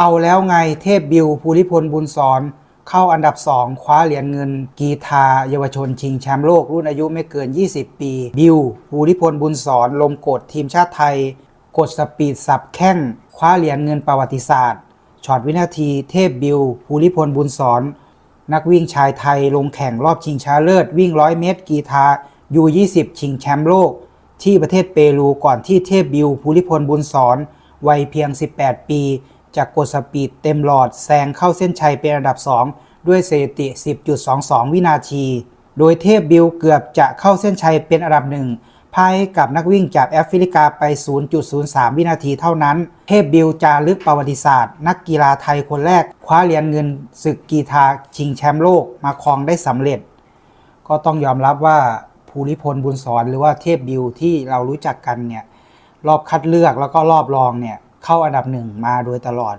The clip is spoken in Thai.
เอาแล้วไงเทพบิวภูริพลบุญสอน เข้าอันดับ 2 คว้าเหรียญเงิน กีฬาเยาวชนชิงแชมป์โลกรุ่นอายุไม่เกิน 20 ปี บิวภูริพลบุญสอนลมกดทีมชาติไทย กดสปีดสับแข้งคว้าเหรียญเงินประวัติศาสตร์ช็อตวินาทีเทพบิวภูริพลบุญสอนนักวิ่งชายไทยลงแข่งรอบชิงชนะเลิศ วิ่ง 100 เมตร กีฬายู20 ชิงแชมป์โลก ที่ประเทศเปรูก่อนที่เทพบิวภูริพลบุญสอนวัยเพียง 18 ปี จะกดสปีดเต็มหลอดแซงเข้าเส้นชัยเป็นอันดับ 2 ด้วยสถิติ 10.22 วินาที โดยเทพบิวเกือบจะเข้าเส้นชัยเป็นอันดับหนึ่งพ่ายให้กับนักวิ่งจากแอฟริกาไป 0.03 วินาทีเท่านั้น เทพบิวจารึกประวัติศาสตร์ นักกีฬาไทยคนแรก คว้าเหรียญเงินศึกกีฬาชิงแชมป์โลกมาครองได้สำเร็จ ก็ต้องยอมรับว่าภูริพลบุญสอนหรือว่าเทพบิวที่เรารู้จักกันเนี่ยรอบคัดเลือกแล้วก็รอบรองเนี่ย เข้าอันดับหนึ่งมาโดยตลอด